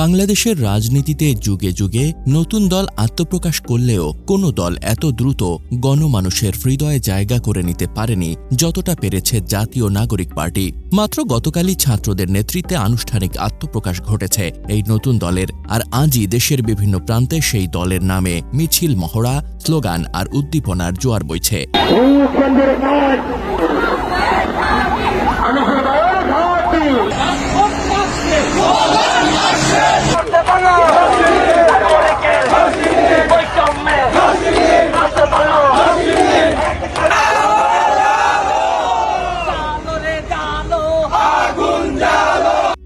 বাংলাদেশের রাজনীতিতে যুগে যুগে নতুন দল আত্মপ্রকাশ করলেও কোনো দল এত দ্রুত গণমানুষের হৃদয়ে জায়গা করে নিতে পারেনি যতটা পেরেছে জাতীয় নাগরিক পার্টি। মাত্র গতকালই ছাত্রদের নেতৃত্বে আনুষ্ঠানিক আত্মপ্রকাশ ঘটেছে। এই নতুন দলের আর আজই দেশের বিভিন্ন প্রান্তে সেই দলের নামে মিছিল, মহড়া, স্লোগান আর উদ্দীপনার জোয়ার বইছে ভূখণ্ডের কাজ অনুসরণ ঘাটি করতে পারো বৈষম্যে করতে পারো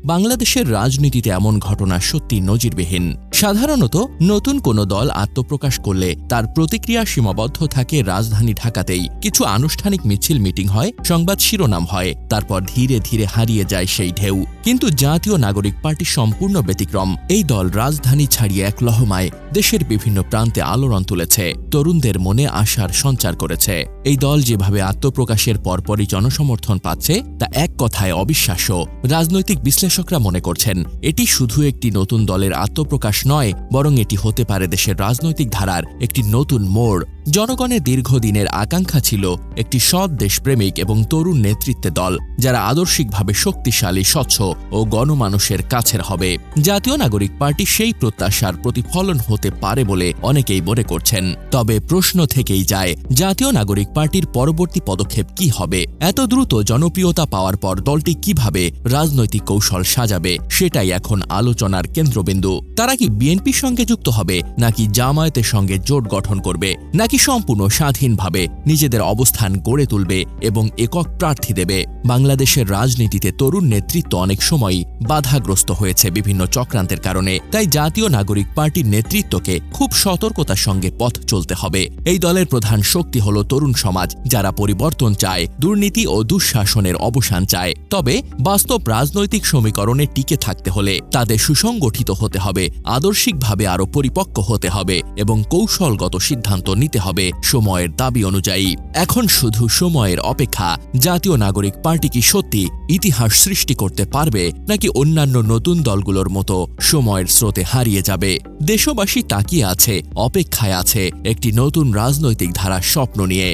বাংলাদেশের রাজনীতিতে এমন ঘটনা সত্যি নজিরবিহীন। সাধারণত নতুন কোনো দল আত্মপ্রকাশ করলে তার প্রতিক্রিয়া সীমাবদ্ধ থাকে রাজধানী ঢাকাতেই। কিছু আনুষ্ঠানিক মিছিল মিটিং হয়, সংবাদ শিরোনাম হয়, তারপর ধীরে ধীরে হারিয়ে যায় সেই ঢেউ। কিন্তু জাতীয় নাগরিক পার্টি সম্পূর্ণ ব্যতিক্রম। এই দল রাজধানী ছাড়িয়ে এক লহমায় দেশের বিভিন্ন প্রান্তে আলোড়ন তুলেছে, তরুণদের মনে আশার সঞ্চার করেছে। এই দল যেভাবে আত্মপ্রকাশের পরপরই জনসমর্থন পাচ্ছে, তা এক কথায় অবিশ্বাস্য। রাজনৈতিক বিশ্লেষকরা মনে করছেন, এটি শুধু একটি নতুন দলের আত্মপ্রকাশ নয় বরং এটি হতে পারে দেশের রাজনৈতিক ধারার একটি নতুন মোড়। জনগণের দীর্ঘদিনের আকাঙ্ক্ষা ছিল একটি সৎ দেশপ্রেমিক এবং তরুণ নেতৃত্বে দল, যারা আদর্শিকভাবে শক্তিশালী, স্বচ্ছ ও গণমানুষের কাছের হবে। জাতীয় নাগরিক পার্টি সেই প্রত্যাশার প্রতিফলন হতে পারে বলে অনেকেই মনে করছেন। তবে প্রশ্ন থেকেই যায়, জাতীয় নাগরিক পার্টির পরবর্তী পদক্ষেপ কি হবে? এত দ্রুত জনপ্রিয়তা পাওয়ার পর দলটি কীভাবে রাজনৈতিক কৌশল সাজাবে, সেটাই এখন আলোচনার কেন্দ্রবিন্দু। তারা কি বিএনপির সঙ্গে যুক্ত হবে, নাকি জামায়াতের সঙ্গে জোট গঠন করবে, নাকি সম্পূর্ণ স্বাধীনভাবে নিজেদের অবস্থান গড়ে তুলবে এবং একক প্রার্থী দেবে। বাংলাদেশের রাজনীতিতে তরুণ নেতৃত্ব অনেক সময়ই বাধাগ্রস্ত হয়েছে বিভিন্ন চক্রান্তের কারণে। তাই জাতীয় নাগরিক পার্টির নেতৃত্বকে খুব সতর্কতার সঙ্গে পথ চলতে হবে। এই দলের প্রধান শক্তি হল তরুণ সমাজ, যারা পরিবর্তন চায়, দুর্নীতি ও দুঃশাসনের অবসান চায়। তবে বাস্তব রাজনৈতিক সমীকরণে টিকে থাকতে হলে তাদের সুসংগঠিত হতে হবে, আদর্শিকভাবে আরও পরিপক্ক হতে হবে এবং কৌশলগত সিদ্ধান্ত নিতে হবে সময়ের দাবি অনুযায়ী। এখন শুধু সময়ের অপেক্ষা। জাতীয় নাগরিক পার্টি কি সত্যি ইতিহাস সৃষ্টি করতে পারবে, নাকি অন্যান্য নতুন দলগুলোর মতো সময়ের স্রোতে হারিয়ে যাবে? দেশবাসী তাকিয়ে আছে, অপেক্ষায় আছে একটি নতুন রাজনৈতিক ধারার স্বপ্ন নিয়ে।